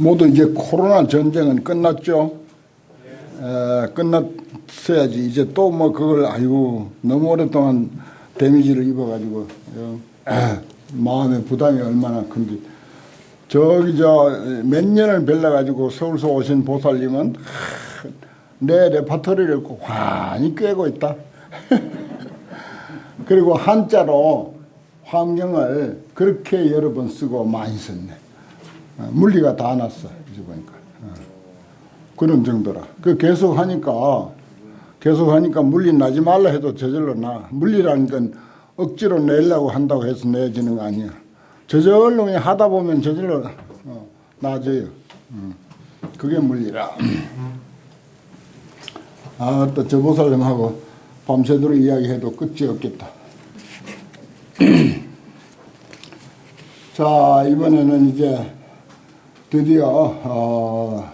모두 이제 코로나 전쟁은 끝났죠. 에, 끝났어야지. 이제 또 뭐 그걸 아이고 너무 오랫동안 데미지를 입어가지고 어, 에, 마음의 부담이 얼마나 큰지. 저기 저 몇 년을 벨라가지고 서울서 오신 보살님은 하, 내 레파토리를 꼭 환히 꿰고 있다. 그리고 한자로 환경을 그렇게 여러 번 쓰고 많이 썼네. 어, 물리가 다 났어. 이제 보니까. 어. 그런 정도라. 그 계속 하니까, 계속 하니까 물리 나지 말라 해도 저절로 나. 물리라는 건 억지로 내려고 한다고 해서 내지는 거 아니야. 저절로 하다 보면 저절로 어, 나아져요. 음. 그게 물리라. 아, 또 저 보살님하고 밤새도록 이야기해도 끝이 없겠다. 자, 이번에는 이제 드디어 어,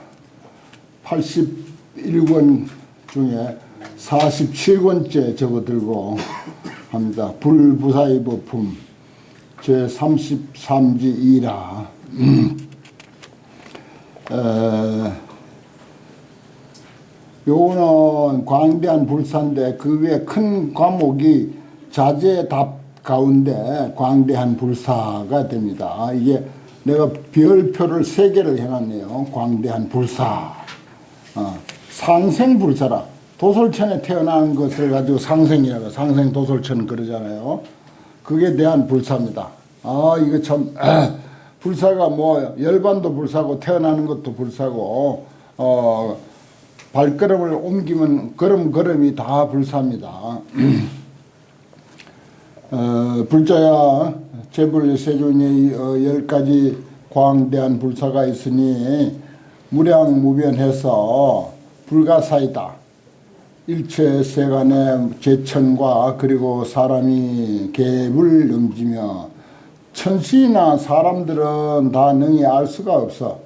81권 중에 47권째 접어들고 합니다. 불부사의 법품 제 33지 2라. 에, 요거는 광대한 불사인데 그 위에 큰 과목이 자제 답 가운데 광대한 불사가 됩니다. 이게 내가 별표를 세 개를 해놨네요. 광대한 불사. 어, 상생 불사라. 도솔천에 태어난 것을 가지고 상생이라고 상생 도솔천 그러잖아요. 그게 대한 불사입니다. 아 이거 참 불사가 뭐 열반도 불사고 태어나는 것도 불사고 어 발걸음을 옮기면 걸음 걸음이 다 불사입니다. 어, 불자야 재불 세존의 어, 열 가지 광대한 불사가 있으니 무량무변해서 불가사이다. 일체 세간의 제천과 그리고 사람이 갭을 넘기며 천시나 사람들은 다 능히 알 수가 없어.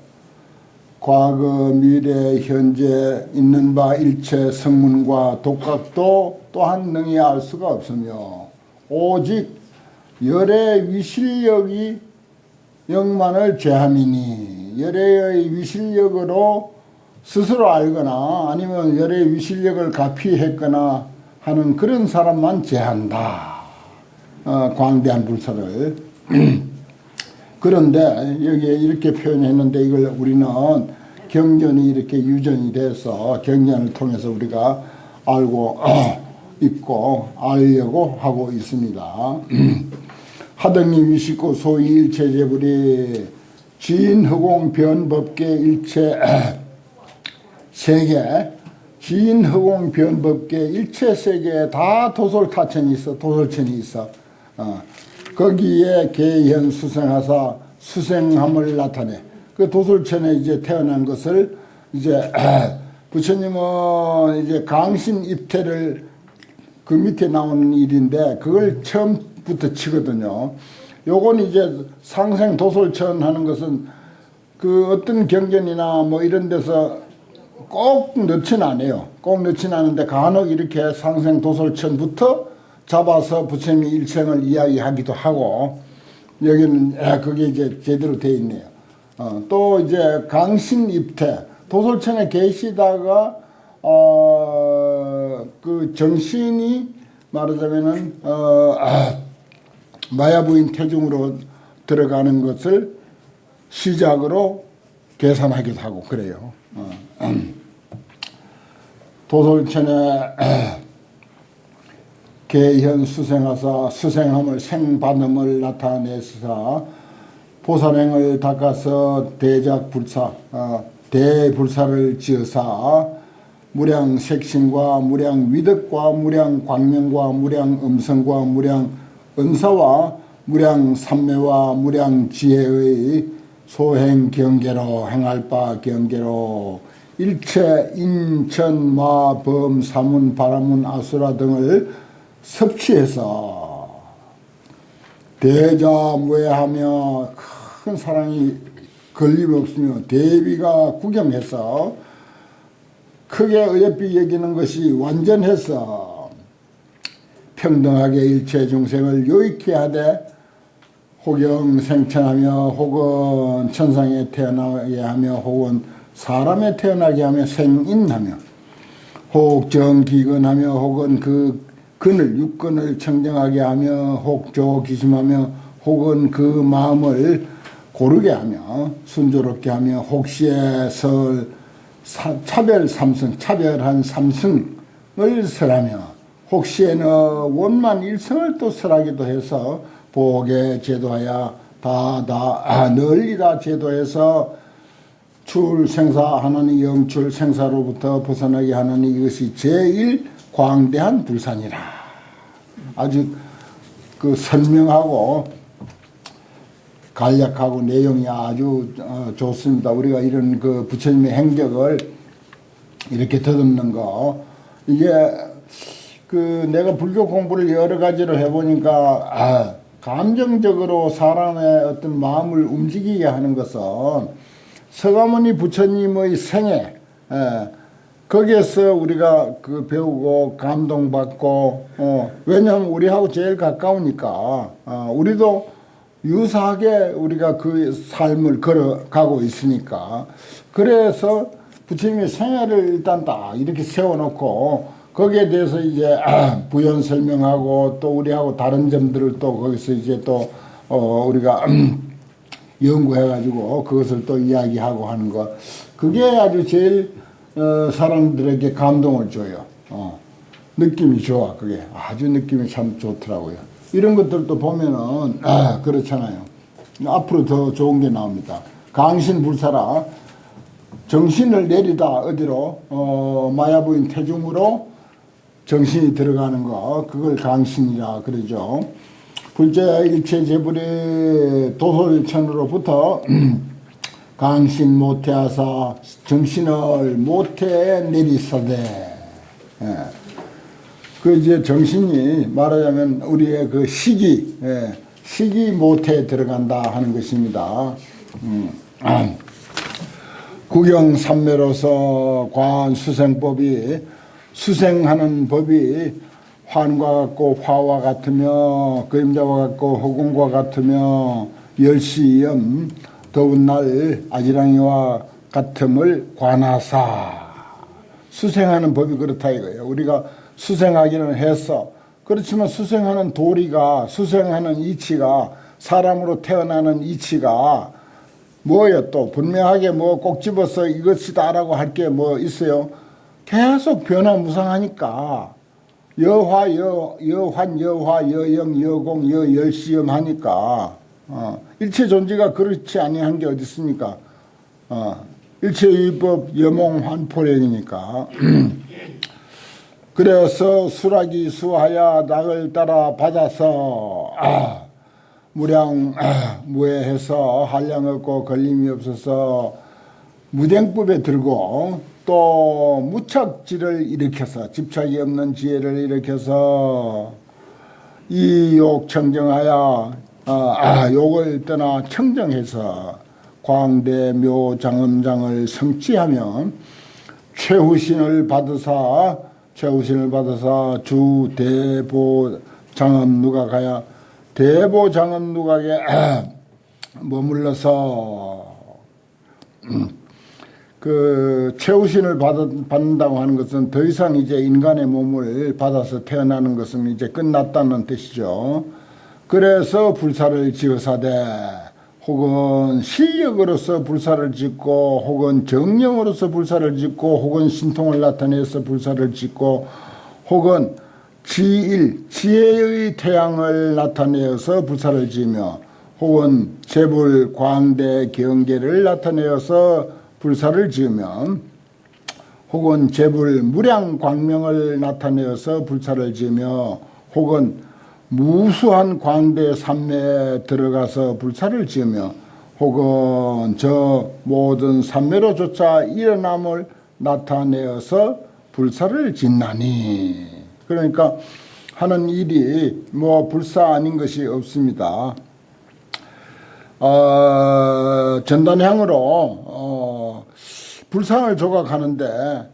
과거, 미래, 현재 있는 바 일체 성문과 독각도 또한 능히 알 수가 없으며 오직 열의 위실력이 영만을 제함이니 열의 위실력으로 스스로 알거나 아니면 열의 위실력을 가피했거나 하는 그런 사람만 제한다. 어, 광대한 불사를. 그런데 여기에 이렇게 표현했는데 이걸 우리는 경전이 이렇게 유전이 돼서 경전을 통해서 우리가 알고 있고 알려고 하고 있습니다. 하등이 위식고 소위 일체제불이 진허공 변법계 일체 세계 진허공 변법계 일체 세계에 다 도솔타천이 있어 도솔천이 있어 어. 거기에 개현 수생하사 수생함을 나타내 그 도솔천에 이제 태어난 것을 이제 부처님은 이제 강신 입태를 그 밑에 나오는 일인데 그걸 처음부터 치거든요. 요건 이제 상생 도솔천 하는 것은 그 어떤 경전이나 뭐 이런 데서 꼭 넣진 않아요. 꼭 넣진 않은데 간혹 이렇게 상생 도솔천부터 잡아서 부처님이 일생을 이야기하기도 하고 여기는 아, 그게 이제 제대로 돼 있네요. 어, 또 이제 강신 입태 도솔천에 계시다가 어, 그 정신이 말하자면은 어, 아, 마야부인 태중으로 들어가는 것을 시작으로 계산하기도 하고 그래요. 어, 음. 도솔천에 개현 수생하사 수생함을 생반음을 나타내사 보살행을 닦아서 대작 불사 어, 대불사를 지어사 무량 색신과 무량 위덕과 무량 광명과 무량 음성과 무량 은사와 무량 삼매와 무량 지혜의 소행 경계로 행할 바 경계로. 일체 인천 마범 사문 바라문 아수라 등을 섭취해서 대자무해하며 큰 사랑이 걸림없으며 대비가 구경해서 크게 어여삐 여기는 것이 완전해서 평등하게 일체 중생을 요익케 하되 혹영 생천하며 혹은 천상에 태어나게 하며 혹은 사람에 태어나게 하며 생인하며 혹 정기근하며 혹은 그 근을 육근을 청정하게 하며 혹조 기심하며 혹은 그 마음을 고르게 하며 순조롭게 하며 혹시에 설 사- 차별 삼승 차별한 삼승을 설하며 혹시에는 원만 일성을 또 설하기도 해서 복에 제도하여 다다 아, 널리 다 제도해서 출 생사 하나님 영출 생사로부터 벗어나게 하는 이것이 제일 광대한 불산이라. 아주 그 선명하고 간략하고 내용이 아주 어, 좋습니다. 우리가 이런 그 부처님의 행적을 이렇게 더듬는 거 이게 그 내가 불교 공부를 여러 가지로 해보니까 아, 감정적으로 사람의 어떤 마음을 움직이게 하는 것은 서가모니 부처님의 생애 에, 거기에서 우리가 그 배우고 감동받고 어, 왜냐하면 우리하고 제일 가까우니까 어, 우리도 유사하게 우리가 그 삶을 걸어가고 있으니까 그래서 부처님의 생애를 일단 딱 이렇게 세워놓고 거기에 대해서 이제 부연 설명하고 또 우리하고 다른 점들을 또 거기서 이제 또 어, 우리가 연구해가지고 그것을 또 이야기하고 하는 것 그게 아주 제일 어, 사람들에게 감동을 줘요. 어, 느낌이 좋아 그게 아주 느낌이 참 좋더라고요. 이런 것들도 보면은 아, 그렇잖아요. 앞으로 더 좋은 게 나옵니다. 강신 불사라 정신을 내리다 어디로 어, 마야부인 태중으로 정신이 들어가는 거 그걸 강신이라 그러죠. 불제 일체 제불의 도솔천으로부터 강신 모태하사 정신을 모태 내리사대. 예. 그 이제 정신이 말하자면 우리의 그 시기, 예. 시기 모태에 들어간다 하는 것입니다. 음. 구경 삼매로서 과한 수생법이 수생하는 법이 환과 같고 화와 같으며 그림자와 같고 허공과 같으며 열시염 더운 날 아지랑이와 같음을 관하사 수생하는 법이 그렇다 이거예요. 우리가 수생하기는 했어. 그렇지만 수생하는 도리가 수생하는 이치가 사람으로 태어나는 이치가 뭐예요 또 분명하게 뭐 꼭 집어서 이것이다라고 할 게 뭐 있어요? 계속 변화무상하니까 여화 여 여환 여화 여영 여공 여열시염 하니까 어, 일체 존재가 그렇지 아니한 게 어디 있습니까? 어, 일체 위법 여몽 환포령이니까 그래서 수락이 수하야 낙을 따라 받아서 아, 무량 아, 무해해서 한량 없고 걸림이 없어서 무den법에 들고 또 무착지를 일으켜서 집착이 없는 지혜를 일으켜서 이 욕 청정하여 아, 아, 욕을 떠나 청정해서 광대 묘 장엄장을 성취하면 최후신을 받으사 최후신을 받아서 주 대보 장엄 누가 가야 대보 장엄 누가게 머물러서 음, 그 최후신을 받, 받는다고 하는 것은 더 이상 이제 인간의 몸을 받아서 태어나는 것은 이제 끝났다는 뜻이죠. 그래서 불사를 지어사대 혹은 실력으로서 불사를 짓고 혹은 정령으로서 불사를 짓고 혹은 신통을 나타내서 불사를 짓고 혹은 지일 지혜의 태양을 나타내어서 불사를 지으며 혹은 재불 광대 경계를 나타내어서 불사를 지으면 혹은 재불 무량 광명을 나타내어서 불사를 지으며 혹은 무수한 광대 산매에 들어가서 불사를 지으며 혹은 저 모든 산매로조차 일어남을 나타내어서 불사를 짓나니 그러니까 하는 일이 뭐 불사 아닌 것이 없습니다. 어, 전단향으로 어, 불상을 조각하는데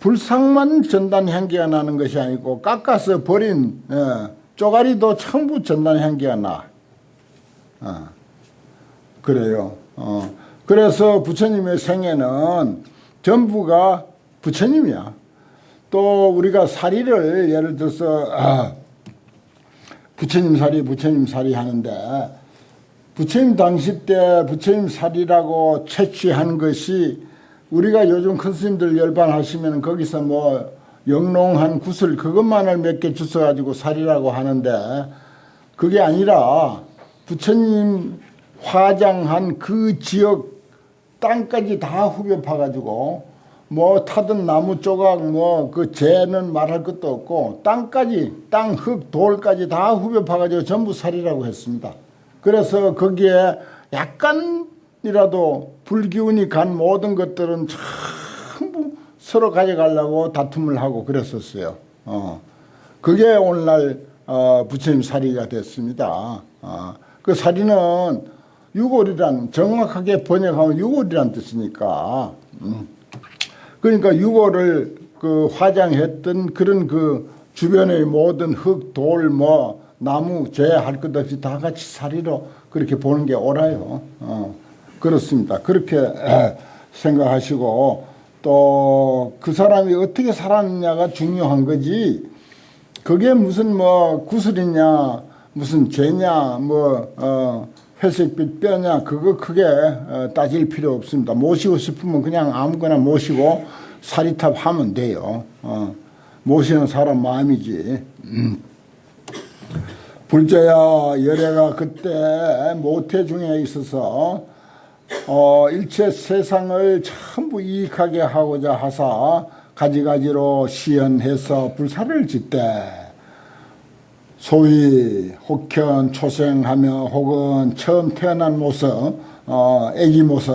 불상만 전단 향기가 나는 것이 아니고 깎아서 버린 예, 쪼가리도 전부 전단 향기가 나. 어. 그래요. 어. 그래서 부처님의 생애는 전부가 부처님이야. 또 우리가 사리를 예를 들어서 아, 부처님 사리, 부처님 사리 하는데 부처님 당시 때 부처님 사리라고 채취한 것이 우리가 요즘 큰 스님들 열반하시면 거기서 뭐 영롱한 구슬 그것만을 몇 개 주워가지고 사리라고 하는데 그게 아니라 부처님 화장한 그 지역 땅까지 다 후벼 파가지고 뭐 타던 나무 조각 뭐 그 재는 말할 것도 없고 땅까지 땅 흙 돌까지 다 후벼 파가지고 전부 살이라고 했습니다. 그래서 거기에 약간이라도 불기운이 간 모든 것들은 전부 서로 가져가려고 다툼을 하고 그랬었어요. 어. 그게 오늘날 어, 부처님 사리가 됐습니다. 어. 그 사리는 유골이란 정확하게 번역하면 유골이란 뜻이니까. 음. 그러니까 유골을 그 화장했던 그런 그 주변의 모든 흙, 돌, 뭐 나무, 죄할 것 없이 다 같이 사리로 그렇게 보는 게 옳아요. 어, 그렇습니다. 그렇게 에, 생각하시고 또 그 사람이 어떻게 살았느냐가 중요한 거지. 그게 무슨 뭐 구슬이냐, 무슨 죄냐, 뭐 어, 회색빛 뼈냐 그거 크게 어, 따질 필요 없습니다. 모시고 싶으면 그냥 아무거나 모시고 사리탑 하면 돼요. 어, 모시는 사람 마음이지. 음. 불자야 열애가 그때 모태 중에 있어서 어, 일체 세상을 전부 이익하게 하고자 하사 가지가지로 시연해서 불사를 짓대 소위 혹현 초생하며 혹은 처음 태어난 모습, 어, 애기 모습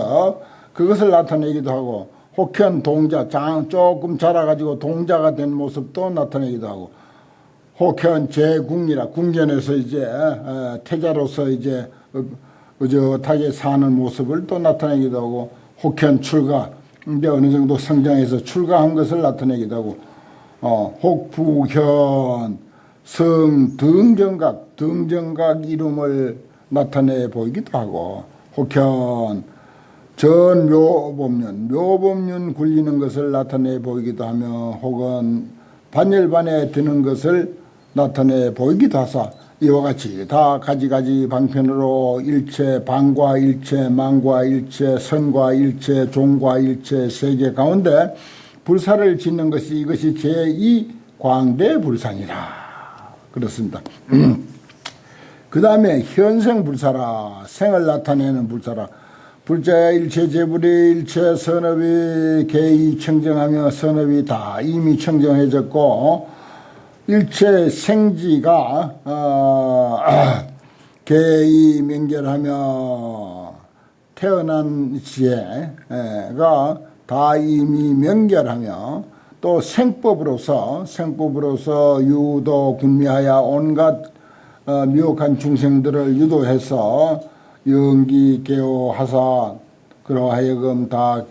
그것을 나타내기도 하고 혹현 동자 장 조금 자라가지고 동자가 된 모습도 나타내기도 하고 혹현 제궁이라 궁전에서 이제 어, 태자로서 이제 의젓하게 사는 모습을 또 나타내기도 하고 혹현 출가 이제 어느 정도 성장해서 출가한 것을 나타내기도 하고 어, 혹부현 성 등정각 등정각 이름을 나타내 보이기도 하고 혹현 전 묘법륜 묘법륜 굴리는 것을 나타내 보이기도 하며 혹은 반열반에 드는 것을 나타내 보이기도 하사 이와 같이 다 가지가지 방편으로 일체 방과 일체 망과 일체 선과 일체 종과 일체 세계 가운데 불사를 짓는 것이 이것이 제2 광대 불상이라. 그렇습니다. 그 다음에 현생 불사라 생을 나타내는 불사라 불자의 일체 재불이 일체 선업이 개이 청정하며 선업이 다 이미 청정해졌고 일체 생지가 어, 개이 명결하며 태어난 지혜가 다 이미 명결하며 또 생법으로서 생법으로서 유도 군미하여 온갖 어, 미혹한 중생들을 유도해서 연기 개호하사 그러하여금 다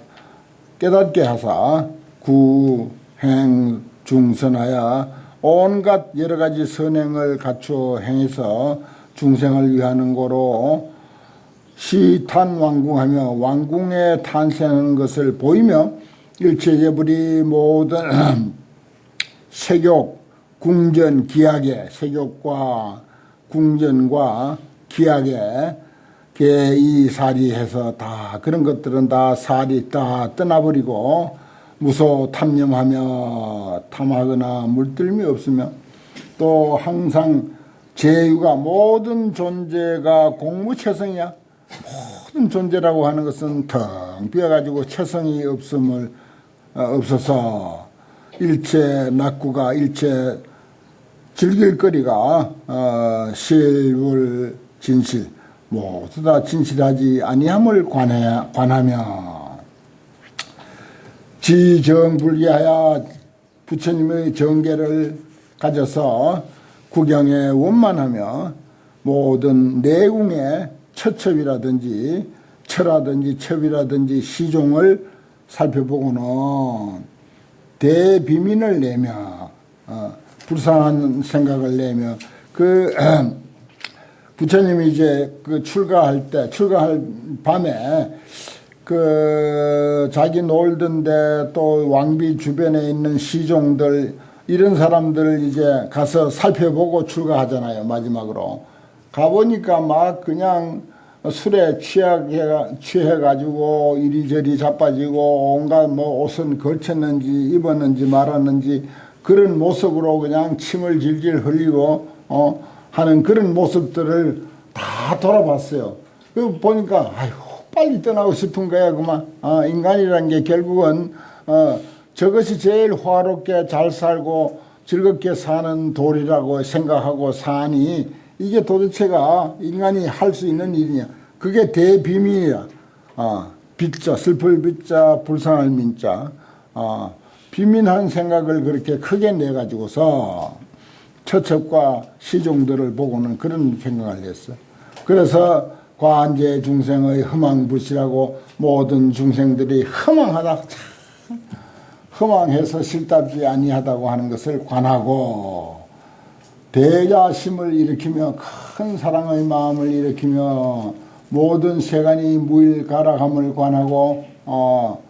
깨닫게 하사 구행 중선하여 온갖 여러 가지 선행을 갖추어 행해서 중생을 위하는 거로 시탄 왕궁하며 왕궁에 탄생하는 것을 보이며 일체 예불이 모든 세욕, 궁전, 기약에 세욕과 궁전과 기약에 개이 사리해서 다 그런 것들은 다 살이 다 떠나버리고 무소 탐념하며 탐하거나 물들미 없으며 또 항상 제유가 모든 존재가 공무체성이야. 모든 존재라고 하는 것은 텅 비어가지고 체성이 없음을 어, 없어서 일체 낙구가 일체 즐길 거리가 어, 실물 진실 모두 다 진실하지 아니함을 관해, 관하며 지정불기하여 부처님의 정계를 가져서 구경에 원만하며 모든 내궁의 처첩이라든지 처라든지 첩이라든지 시종을 살펴보고는 대비민을 내며 어, 불쌍한 생각을 내며 그 부처님이 이제 그 출가할 때, 출가할 밤에 그 자기 놀던데 또 왕비 주변에 있는 시종들 이런 사람들 이제 가서 살펴보고 출가하잖아요 마지막으로 가보니까 막 그냥 술에 취해 취해가지고 이리저리 자빠지고 온갖 뭐 옷은 걸쳤는지 입었는지 말았는지 그런 모습으로 그냥 침을 질질 흘리고 어 하는 그런 모습들을 다 돌아봤어요. 그 보니까 아이고 빨리 떠나고 싶은 거야 그만. 어, 인간이라는 게 결국은 어, 저것이 제일 화롭게 잘 살고 즐겁게 사는 도리라고 생각하고 사니 이게 도대체가 인간이 할 수 있는 일이냐. 그게 대비밀이야. 아, 빚자, 슬플 빚자, 불쌍할 민자. 아, 비민한 생각을 그렇게 크게 내가지고서 처첩과 시종들을 보고는 그런 생각을 했어. 그래서 관제 중생의 허망불씨라고 모든 중생들이 허망하다. 참 허망해서 실답지 아니하다고 하는 것을 관하고 대자심을 일으키며 큰 사랑의 마음을 일으키며 모든 세간이 무일가락함을 관하고 어,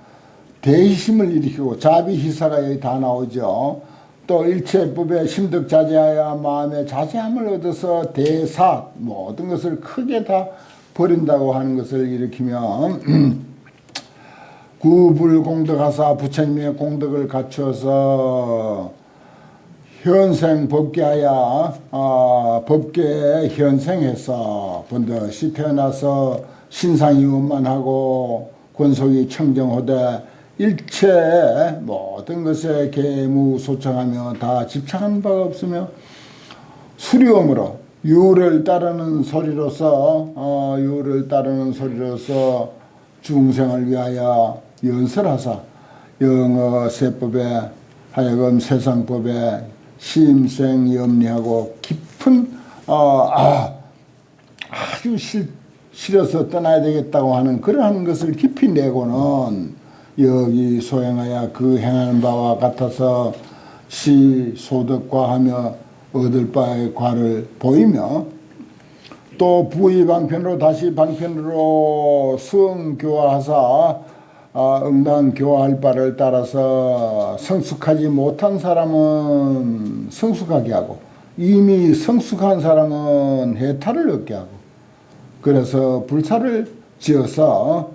대심을 일으키고 자비희사가 여기 다 나오죠. 또 일체법에 심득자제하여 마음의 자제함을 얻어서 대사 모든 것을 크게 다 버린다고 하는 것을 일으키며 구불공덕하사 부처님의 공덕을 갖추어서 현생 법계하여 어, 법계에 현생해서 번듯이 태어나서 신상이 원만하고 권속이 청정하되 일체 모든 것에 개무소청하며 다 집착한 바가 없으며 수리엄으로 유를 따르는 소리로서 어, 유를 따르는 소리로서 중생을 위하여 연설하사 영어 세법에 하여금 세상법에 심생 염리하고 깊은 어, 아, 아주 실, 싫어서 떠나야 되겠다고 하는 그러한 것을 깊이 내고는 여기 소행하여 그 행하는 바와 같아서 시 소득과 하며 얻을 바의 과를 보이며 또 부의 방편으로 다시 방편으로 수응교화하사 아, 응당 교화할 바를 따라서 성숙하지 못한 사람은 성숙하게 하고 이미 성숙한 사람은 해탈을 얻게 하고 그래서 불사를 지어서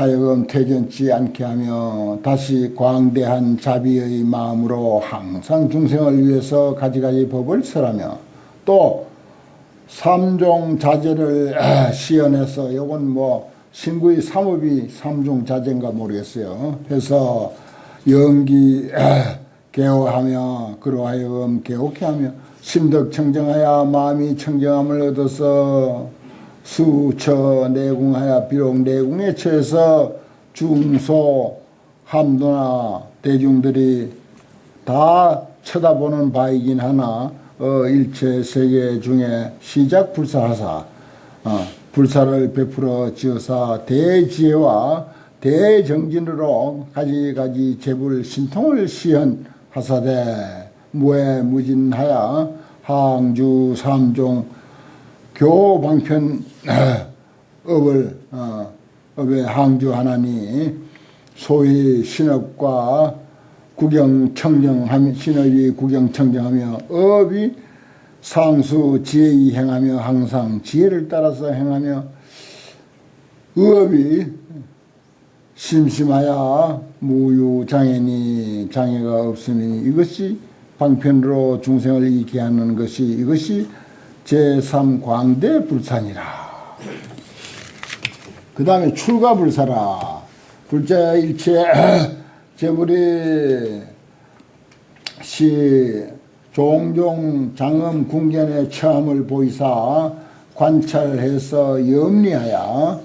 하여금 퇴전치 않게 하며 다시 광대한 자비의 마음으로 항상 중생을 위해서 가지가지 법을 설하며 또 삼종 자제를 시연해서 요건 뭐 신구의 삼업이 삼종 자제인가 모르겠어요. 해서 연기 개호하며 그러하여금 개옥해 하며 심덕 청정하여 마음이 청정함을 얻어서 수처 내궁하여 비록 내궁에 처해서 중소 함도나 대중들이 다 쳐다보는 바이긴 하나 어, 일체 세계 중에 시작 불사하사 어, 불사를 베풀어 지어사 대지혜와 대정진으로 가지가지 재불 신통을 시현하사되 무해 무진하여 항주 삼종 교방편 업을 어, 업에 항주 하나니 소위 신업과 구경 청정하며 신업이 구경 청정하며 업이 상수 지혜이 행하며 항상 지혜를 따라서 행하며 업이 심심하여 무유 장애니 장애가 없으니 이것이 방편으로 중생을 이기게 하는 것이 이것이 제3광대 불산이라. 그 다음에 출가 불사라. 불자 일체 재물이 시 종종 장엄 궁견의 처함을 보이사 관찰해서 염리하여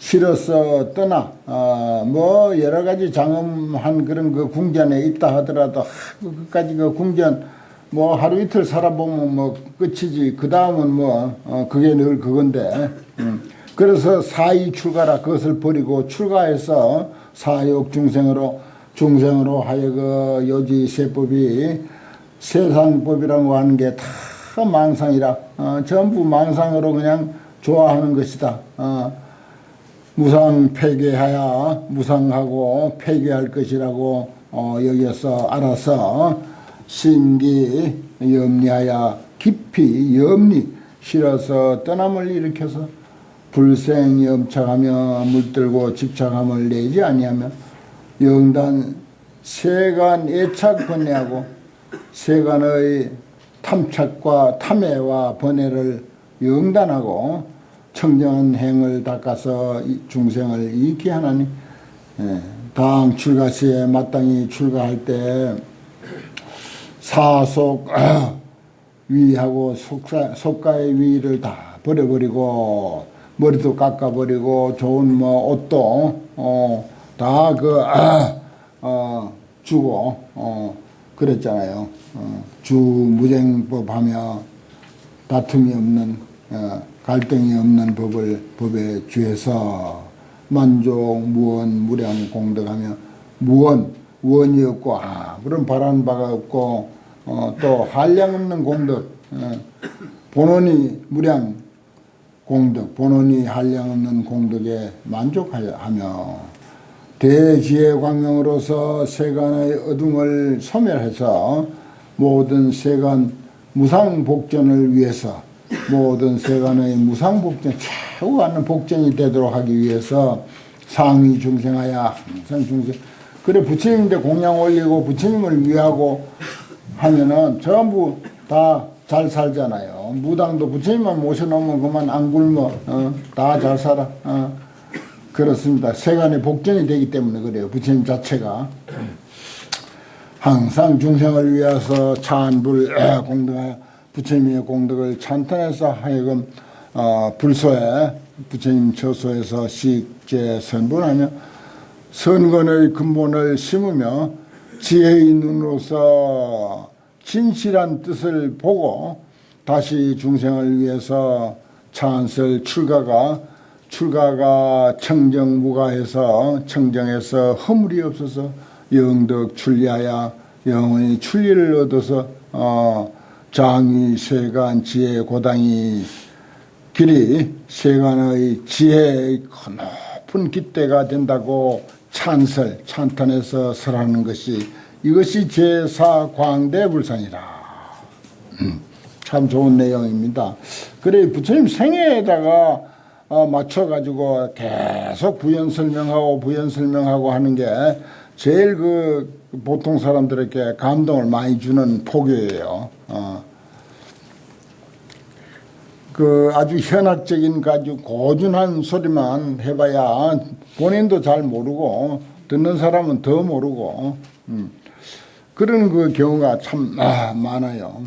실어서 떠나 어, 뭐 여러 가지 장엄한 그런 그 궁전에 있다 하더라도 하, 그까지 그 궁전 뭐 하루 이틀 살아보면 뭐 끝이지 그 다음은 뭐 어, 그게 늘 그건데 음. 그래서 사이 출가라 그것을 버리고 출가해서 사욕 중생으로 중생으로 하여 그 요지 세법이 세상법이라고 하는 게다다 망상이라 어, 전부 망상으로 그냥 좋아하는 것이다. 어, 무상 폐괴하야 무상하고 폐괴할 것이라고 어, 여기서 알아서 심기 염리하야 깊이 염리 실어서 떠남을 일으켜서 불생 염착하며 물들고 집착함을 내지 아니하며 영단 세간 애착 번뇌하고 세간의 탐착과 탐해와 번뇌를 영단하고 청정한 행을 닦아서 이 중생을 이익히 하나니 예, 당 출가시에 마땅히 출가할 때 사속 위하고 속가의 위를 다 버려버리고 머리도 깎아버리고 좋은 뭐 옷도 어, 다그 어, 주고 어, 그랬잖아요. 어, 주 무쟁법 하며 다툼이 없는 어, 갈등이 없는 법을 법에 주해서 만족 무원 무량 공덕하며 무원 원이 없고 아 그런 바라는 바가 없고 어, 또 한량 없는 공덕 어, 본원이 무량 공덕 본원이 한량 없는 공덕에 만족하며 대지혜 광명으로서 세간의 어둠을 소멸해서 모든 세간 무상복전을 위해서 모든 세간의 무상복전 최고 가는 복전이 되도록 하기 위해서 상위 중생하야 항상 중생. 그래 부처님인데 공양 올리고 부처님을 위하고 하면은 전부 다 잘 살잖아요. 무당도 부처님만 모셔놓으면 그만 안 굶어. 어, 다 잘 살아. 어. 그렇습니다. 세간의 복전이 되기 때문에 그래요. 부처님 자체가. 항상 중생을 위해서 찬불 공덕 부처님의 공덕을 찬탄해서 하여금 어, 불소에 부처님 처소에서 식제 선분하며 선건의 근본을 심으며 지혜의 눈으로서 진실한 뜻을 보고 다시 중생을 위해서 찬설 출가가 출가가 청정무가해서 청정해서 허물이 없어서 영덕 출리하여 영원히 출리를 얻어서 어, 장위 세간 지혜 고당이 길이 세간의 지혜의 높은 깃대가 된다고 찬설 찬탄해서 설하는 것이 이것이 제사 광대불상이라. 음, 참 좋은 내용입니다. 그래 부처님 생애에다가 어, 맞춰가지고 계속 부연 설명하고 부연 설명하고 하는 게 제일 그 보통 사람들에게 감동을 많이 주는 포교예요. 어. 그 아주 현학적인 그 아주 고준한 소리만 해봐야 본인도 잘 모르고 듣는 사람은 더 모르고 음. 그런 그 경우가 참 아, 많아요.